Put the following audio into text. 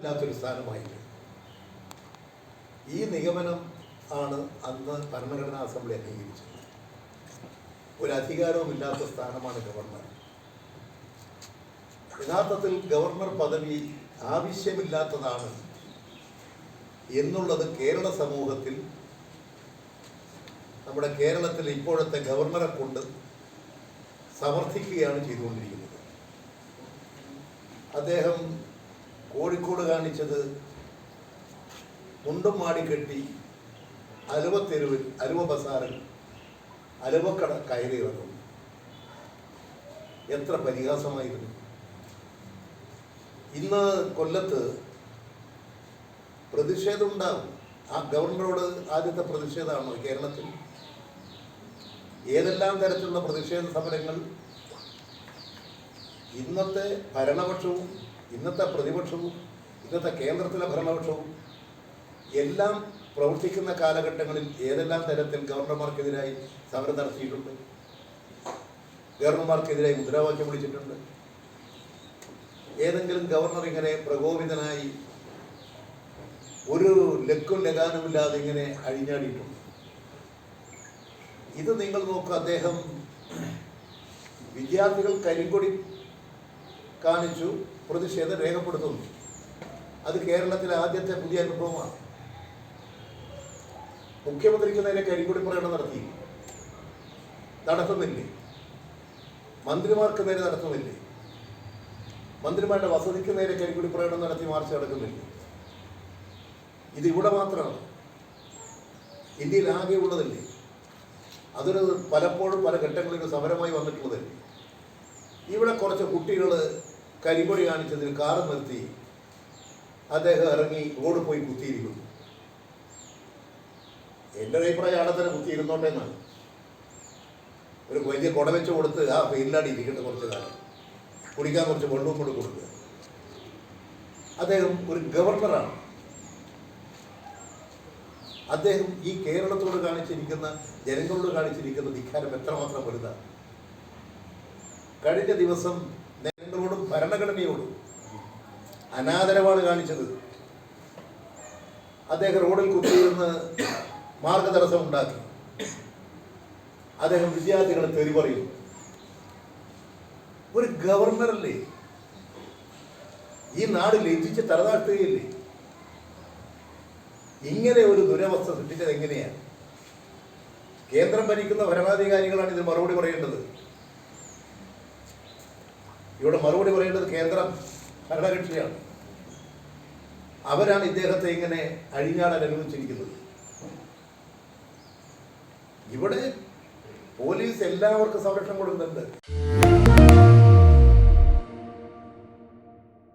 ഇല്ലാത്തൊരു സ്ഥാനമായിരുന്നു ഈ നിഗമനം ആണ് അന്ന് ഭരണഘടനാ അസംബ്ലി അംഗീകരിച്ചത്. ഒരു അധികാരവുമില്ലാത്ത സ്ഥാനമാണ് ഗവർണർ. യഥാർത്ഥത്തിൽ ഗവർണർ പദവി ആവശ്യമില്ലാത്തതാണ് എന്നുള്ളത് കേരള സമൂഹത്തിൽ നമ്മുടെ കേരളത്തിൽ ഇപ്പോഴത്തെ ഗവർണറെ കൊണ്ട് സമർത്ഥിക്കുകയാണ് ചെയ്തുകൊണ്ടിരിക്കുന്നത്. അദ്ദേഹം കോഴിക്കോട് കാണിച്ചത് മുണ്ടും മാടിക്കെട്ടി അലുവ തെരുവിൽ അലുവ ബസാറിൽ അലുവക്കട കയറി ഇറങ്ങും എത്ര പരിഹാസമായിരുന്നു. ഇന്ന് കൊല്ലത്ത് പ്രതിഷേധം ഉണ്ടാകും ആ ഗവർണറോട് ആദ്യത്തെ പ്രതിഷേധമാണോ കേരളത്തിൽ? ഏതെല്ലാം തരത്തിലുള്ള പ്രതിഷേധ സമരങ്ങൾ? ഇന്നത്തെ ഭരണപക്ഷവും ഇന്നത്തെ പ്രതിപക്ഷവും ഇന്നത്തെ കേന്ദ്രത്തിലെ ഭരണപക്ഷവും എല്ലാം പ്രവർത്തിക്കുന്ന കാലഘട്ടങ്ങളിൽ ഏതെല്ലാം തരത്തിൽ ഗവർണർമാർക്കെതിരായി സമരം നടത്തിയിട്ടുണ്ട്? ഗവർണർമാർക്കെതിരായി മുദ്രാവാക്യം വിളിച്ചിട്ടുണ്ട്. ഏതെങ്കിലും ഗവർണർ ഇങ്ങനെ പ്രകോപിതനായി ഒരു ലക്കും ലഗാനുമില്ലാതെ ഇങ്ങനെ അഴിഞ്ഞാടിയിട്ടുണ്ട്. ഇത് നിങ്ങൾ നോക്കുക അദ്ദേഹം വിദ്യാർത്ഥികൾ കരിങ്കൊടി കാണിച്ചു. പ്രതിഷേധം രേഖപ്പെടുത്തുന്നു. അത് കേരളത്തിലെ ആദ്യത്തെ പുതിയ അനുഭവമാണ് മുഖ്യമന്ത്രിക്ക് നേരെ കരിങ്കുടി പ്രകടനം നടത്തി. നടത്തുന്നില്ലേ? മന്ത്രിമാർക്ക് നേരെ നടത്തുന്നില്ലേ? മന്ത്രിമാരുടെ വസതിക്ക് നേരെ കരിങ്കുടി പ്രകടനം നടത്തി മാർച്ച് നടക്കുന്നില്ലേ? ഇത് ഇവിടെ മാത്രമാണ്. ഇന്ത്യയിൽ ആകെ ഉള്ളതല്ലേ? അതൊരു പലപ്പോഴും പല ഘട്ടങ്ങളിലും സമരമായി വന്നിട്ടുള്ളതല്ലേ? ഇവിടെ കുറച്ച് കുട്ടികൾ കരിങ്കൊടി കാണിച്ചതിൽ കാറ് നിർത്തി. അദ്ദേഹം ഇറങ്ങി റോഡ് പോയി കുത്തിയിരിക്കുന്നു. എന്റെ അഭിപ്രായം അവിടെ തന്നെ കുത്തിയിരുന്നോട്ടെ എന്നാണ്. ഒരു വലിയ കുട വെച്ച് കൊടുത്ത് ആ വെയിലാടി ഇരിക്കട്ടെ കുറച്ച് കാലം. കുടിക്കാൻ കുറച്ച് വെള്ളവും കൊണ്ട് കൊടുക്കുക. അദ്ദേഹം ഒരു ഗവർണറാണ്. അദ്ദേഹം ഈ കേരളത്തോട് കാണിച്ചിരിക്കുന്ന ജനങ്ങളോട് കാണിച്ചിരിക്കുന്ന ധിക്കാരം എത്രമാത്രം വലുതാണ്? കഴിഞ്ഞ ദിവസം ഭരണഘടനയോടും അനാദരവാണ് കാണിച്ചത്. അദ്ദേഹം റോഡിൽ കുത്തിയിരുന്ന് മാർഗതടസ്സം ഉണ്ടാക്കി അദ്ദേഹം വിദ്യാർത്ഥികളെ തെറി പറയും. ഒരു ഗവർണറല്ലേ? ഈ നാട് ലജ്ജിച്ച് തലതാഴ്ത്തുകയില്ലേ? ഇങ്ങനെ ഒരു ദുരവസ്ഥ സൃഷ്ടിച്ചത് എങ്ങനെയാണ് കേന്ദ്രം ഭരിക്കുന്ന ഭരണാധികാരികളാണ് ഇതിന് മറുപടി പറയേണ്ടത്. ഇവിടെ മറുപടി പറയേണ്ടത് കേന്ദ്രം ഭരണകക്ഷിയാണ്. അവരാണ് ഇദ്ദേഹത്തെ ഇങ്ങനെ അഴിഞ്ഞാടാൻ അനുവദിച്ചിരിക്കുന്നത്. ഇവിടെ പോലീസ് എല്ലാവർക്കും സംരക്ഷണം കൊടുക്കുന്നുണ്ട്.